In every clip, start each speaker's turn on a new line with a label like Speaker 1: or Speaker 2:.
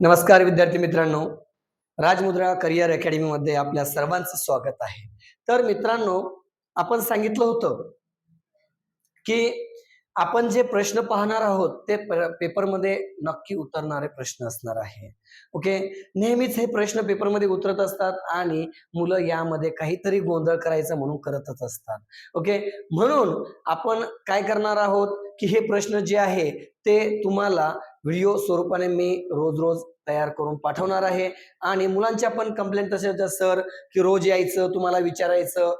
Speaker 1: नमस्कार विद्यार्थी मित्रांनो. राजमुद्रा करिअर अकॅडमीमध्ये आपल्या सर्वांचं स्वागत आहे. तर मित्रांनो आपण सांगितलं होतं की आपण जे प्रश्न पाहणार आहोत ते पेपरमध्ये नक्की उतरणारे प्रश्न असणार आहे. ओके? नेहमीच हे प्रश्न पेपरमध्ये उतरत असतात आणि मुलं यामध्ये काहीतरी गोंधळ करायचं म्हणून करतच असतात. ओके? म्हणून आपण काय करणार आहोत की हे प्रश्न जे आहे ते तुम्हाला व्हिडिओ स्वरूपाने मी रोज रोज तयार करून पाठवणार आहे. आणि मुलांच्या पण कंप्लेंट तसे होत्या सर की रोज यायचं तुम्हाला विचारायचं.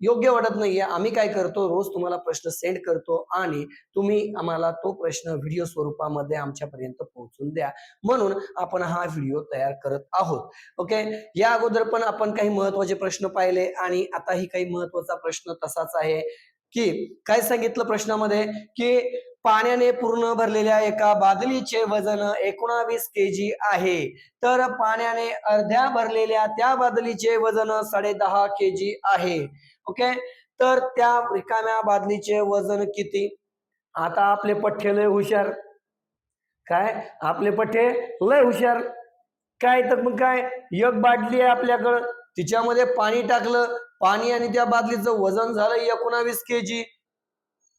Speaker 1: योग्य वाटत नाहीये. आम्ही काय करतो? रोज तुम्हाला प्रश्न सेंड करतो आणि तुम्ही आम्हाला तो प्रश्न व्हिडिओ स्वरूपामध्ये आमच्यापर्यंत पोहोचून द्या. म्हणून आपण हा व्हिडिओ तयार करत आहोत. ओके? या अगोदर पण आपण काही महत्त्वाचे प्रश्न पाहिले आणि आताही काही महत्त्वाचा प्रश्न तसाच आहे की काय सांगितलं प्रश्नामध्ये? की पाण्याने पूर्ण भरलेल्या एका बादलीचे वजन एकोणावीस केजी आहे. तर पाण्याने अर्ध्या भरलेल्या त्या बादलीचे वजन साडे दहा केजी आहे. ओके? तर त्या रिकाम्या बादलीचे वजन किती? आता आपले पठ्ठे लय हुशार. काय? आपले पठ्ठे लय हुशार. काय तर मग काय? एक बाटली आहे आपल्याकडं. तिच्यामध्ये पाणी टाकलं. पाणी आणि त्या बादलीचं वजन झालं एकोणावीस केजी.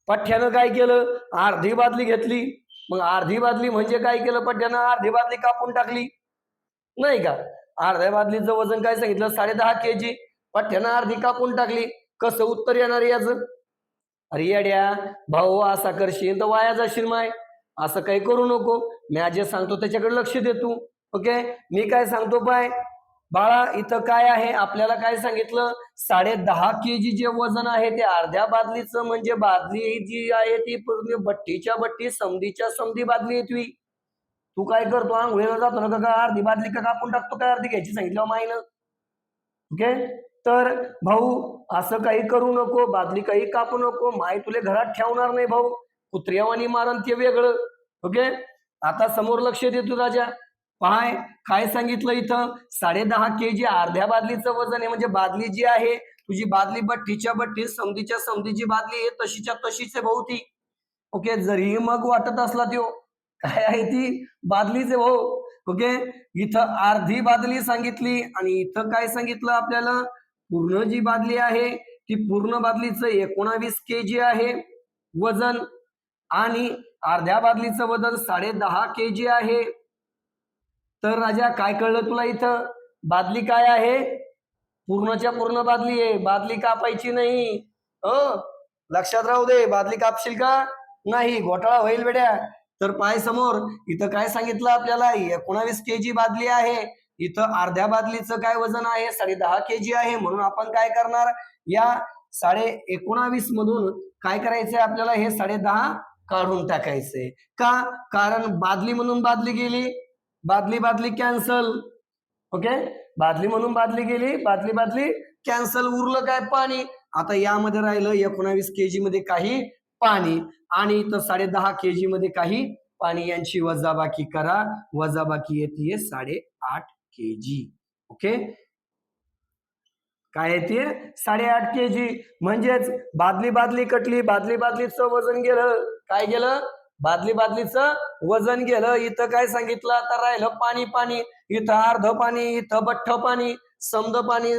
Speaker 1: पठ्ठ्यानं काय केलं? अर्धी बादली घेतली. मग अर्धी बादली म्हणजे काय केलं पठ्ठ्यानं? अर्धी बादली कापून टाकली. नाही का? अर्ध्या बादलीचं वजन काय सांगितलं? साडे दहा केजी. पठ्ठ्यानं अर्धी कापून टाकली. कसं उत्तर येणार याच? अरे येड्या भाऊ असा करशील तर वाया जाशील माय. असं काही करू नको. मी जे सांगतो त्याच्याकडे लक्ष दे तू. ओके? मी काय सांगतो पाय? बाळा इथं काय आहे? आपल्याला काय सांगितलं? साडे दहा केजी जे वजन आहे ते अर्ध्या बादलीचं म्हणजे बादली जी आहे ती पूर्ण भट्टीच्या भट्टी समधीच्या समधी बादली आहे तू काय करतो? आंघोळीला जातो ना का अर्धी बादली का कापून टाकतो? काय अर्धी घ्यायची सांगितलं माईनं? ओके? तर भाऊ असं काही करू नको बादली काही कापू नको माय तुले घरात ठेवणार नाही भाऊ. कुत्र्यावानी मारण ते वेगळं. ओके? आता समोर लक्ष दे तू राजा. पाय काय सांगितलं इथं? साडे दहा केजी अर्ध्या बादलीचं वजन आहे म्हणजे बादली जी आहे तुझी बादली बट्टीच्या बट्टी समधीच्या समधीची बादली आहे तशीच्या तशीच आहे भाऊ ती ओके जरी मग वाटत असला त्यो. काय आहे ती? बादलीच आहे भाऊ ओके इथं अर्धी बादली सांगितली आणि इथं काय सांगितलं आपल्याला? पूर्ण जी बादली आहे ती पूर्ण बादलीचं एकोणावीस के जी आहे वजन आणि अर्ध्या बादलीचं वजन साडे दहा के जी आहे. तर राजा काय कळलं तुला इथं? बादली काय आहे? पूर्णच्या पूर्ण बादली आहे. बादली कापायची नाही. अ? लक्षात राहू दे बादली कापशील का? नाही घोटाळा होईल बेड्या. तर पाय समोर. इथं काय सांगितलं आपल्याला? एकोणावीस के जी बादली आहे. इथं अर्ध्या बादलीचं काय वजन आहे? साडे दहा के जी आहे. म्हणून आपण काय करणार? या साडे एकोणावीस मधून काय करायचंय आपल्याला? हे साडे दहा काढून टाकायचंय. का? कारण बादली म्हणून बादली गेली. बादली बादली कॅन्सल ओके बादली म्हणून बादली गेली. बादली बादली कॅन्सल उरलं काय? पाणी. आता यामध्ये राहिलं एकोणावीस केजी मध्ये काही पाणी. आणि इथं साडे दहा केजी मध्ये काही पाणी. यांची वजाबाकी करा. वजाबाकी येते साडे आठ केजी ओके काय येते? साडेआठ केजी म्हणजेच बादली बादली कटली. बादली बादलीचं वजन गेलं. काय गेलं? बादली बादलीचं वजन गेलं इथं काय सांगितलं? आता राहिलं पाणी पाणी. इथं अर्ध पाणी इथं बठ्ठ पाणी समद पाणी.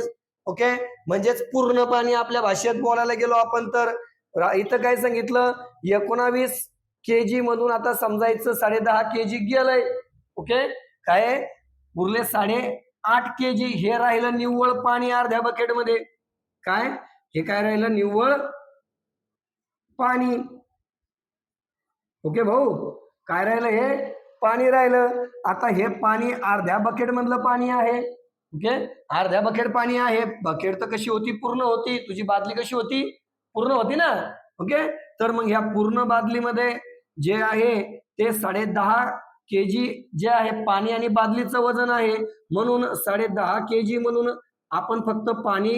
Speaker 1: ओके? म्हणजेच पूर्ण पाणी आपल्या भाषेत बोलायला गेलो आपण तर. इथं काय सांगितलं? एकोणावीस केजी मधून आता समजायचं साडे दहा केजी गेलंय. ओके? काय? उरले साडे आठ केजी. हे राहिलं निव्वळ पाणी अर्ध्या बकेटमध्ये. काय? हे काय राहिलं? निव्वळ पाणी. ओके भाऊ? काय राहिलं हे? पाणी राहिलं. आता हे पाणी अर्ध्या बकेट मधलं पाणी आहे. ओके अर्ध्या बकेट पाणी आहे. बकेट तर कशी होती? पूर्ण होती. तुझी बादली कशी होती? पूर्ण होती ना? ओके तर मग ह्या पूर्ण बादलीमध्ये जे आहे ते साडे दहा केजी जे आहे पाणी आणि बादलीचं वजन आहे. म्हणून साडे दहा केजी म्हणून आपण फक्त पाणी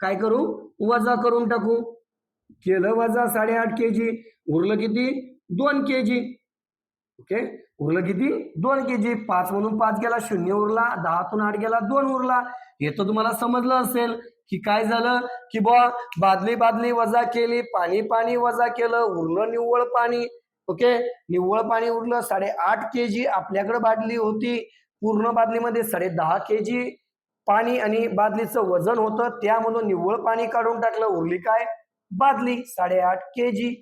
Speaker 1: काय करू? वजा करून टाकू. केलं वजा साडेआठ केजी. उरलं किती? दोन के जी ओके? उरलं किती? दोन के जी पाच म्हणून पाच गेला शून्य उरला दहातून आठ गेला दोन उरला. हे तर तुम्हाला समजलं असेल की काय झालं? की बुवा बादली बादली वजा केली पाणी पाणी वजा केलं उरलं निव्वळ पाणी. ओके? निव्वळ पाणी उरलं साडेआठ के जी आपल्याकडे बादली होती. पूर्ण बादलीमध्ये साडे दहा के जी पाणी आणि बादलीचं वजन होतं. त्यामधून निव्वळ पाणी काढून टाकलं. उरली काय? बादली साडेआठ के जी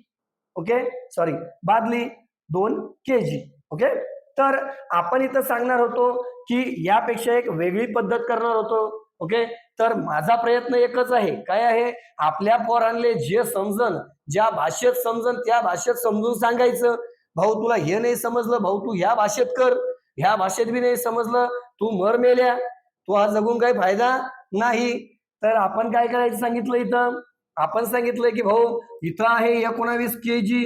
Speaker 1: ओके? सॉरी बादली दोन के जी ओके तर आपण इथं सांगणार होतो की यापेक्षा एक वेगळी पद्धत करणार होतो ओके तर माझा प्रयत्न एकच आहे. काय आहे? आपल्या पोरांले जे समजन ज्या भाषेत समजन त्या भाषेत समजून सांगायचं. भाऊ तुला हे नाही समजलं भाऊ तू ह्या भाषेत कर. ह्या भाषेत बी नाही समजलं तू मर मेल्या. तू हा जगून काही फायदा नाही. तर आपण काय करायचं सांगितलं इथं? आपण सांगितलं की भाऊ इथं आहे एकोणावीस के जी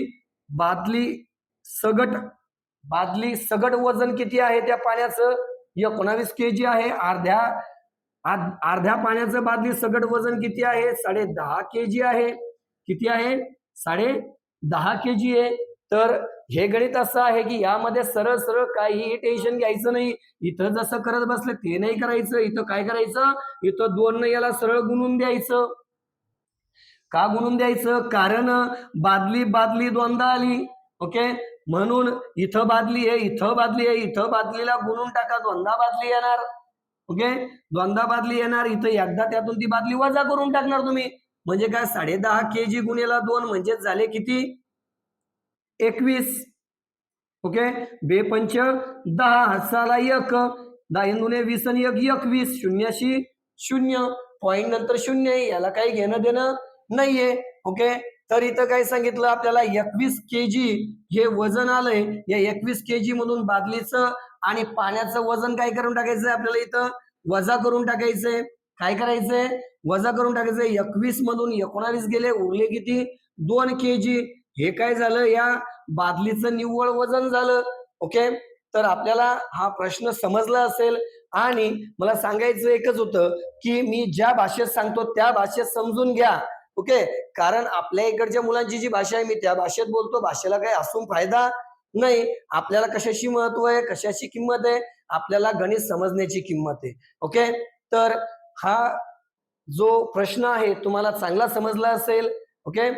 Speaker 1: बादली सगट बादली सगट वजन किती आहे त्या पाण्याचं? एकोणावीस के जी आहे. अर्ध्या अर्ध्या पाण्याचं बादली सगट वजन किती आहे? साडे दहा के जी आहे. किती आहे? साडे दहा के जी आहे. तर हे गणित असं आहे की यामध्ये सरळ सरळ काहीही टेन्शन घ्यायचं नाही. इथं जसं करत बसलं ते नाही करायचं. इथं काय करायचं? इथं दोन न याला सरळ गुणून द्यायचं. का गुणून द्यायचं? कारण बादली बादली द्वंदा आली. ओके? म्हणून इथं बादली आहे इथं बादली आहे इथं बादलीला गुणून टाका द्वंदा बादली येणार. ओके? द्वंदा बादली येणार इथं एकदा त्यातून ती बादली वजा करून टाकणार तुम्ही. म्हणजे काय? साडे दहा के जी गुन्हेला दोन म्हणजे झाले किती? एकवीस. ओके? बे पंच दहा साला एक. दहा हिंदूने वीस आणि एक एकवीस. शून्याशी शून्य. पॉईंट नंतर शून्य याला काही घेणं देणं नाहीये. ओके? तर इथं काय सांगितलं? आपल्याला एकवीस के जी हे वजन आलंय. या एकवीस के जी मधून बादलीचं आणि पाण्याचं वजन काय करून टाकायचंय? आपल्याला इथं वजा करून टाकायचंय. काय करायचंय? वजा करून टाकायचंय. एकवीस मधून एकोणावीस गेले. उरले किती? दोन के जी हे काय झालं? या बादलीचं निव्वळ वजन झालं. ओके? तर आपल्याला हा प्रश्न समजला असेल. आणि मला सांगायचं एकच होतं की मी ज्या भाषेत सांगतो त्या भाषेत समजून घ्या. ओके? कारण आपल्या इकडच्या मुलांची जी भाषा आहे मी त्या भाषेत बोलतो. भाषेला काही असून फायदा नाही. आपल्याला कशाची महत्त्व आहे? कशाची किंमत आहे? आपल्याला गणित समजण्याची किंमत आहे. ओके? तर हा जो प्रश्न आहे तुम्हाला चांगला समजला असेल. ओके?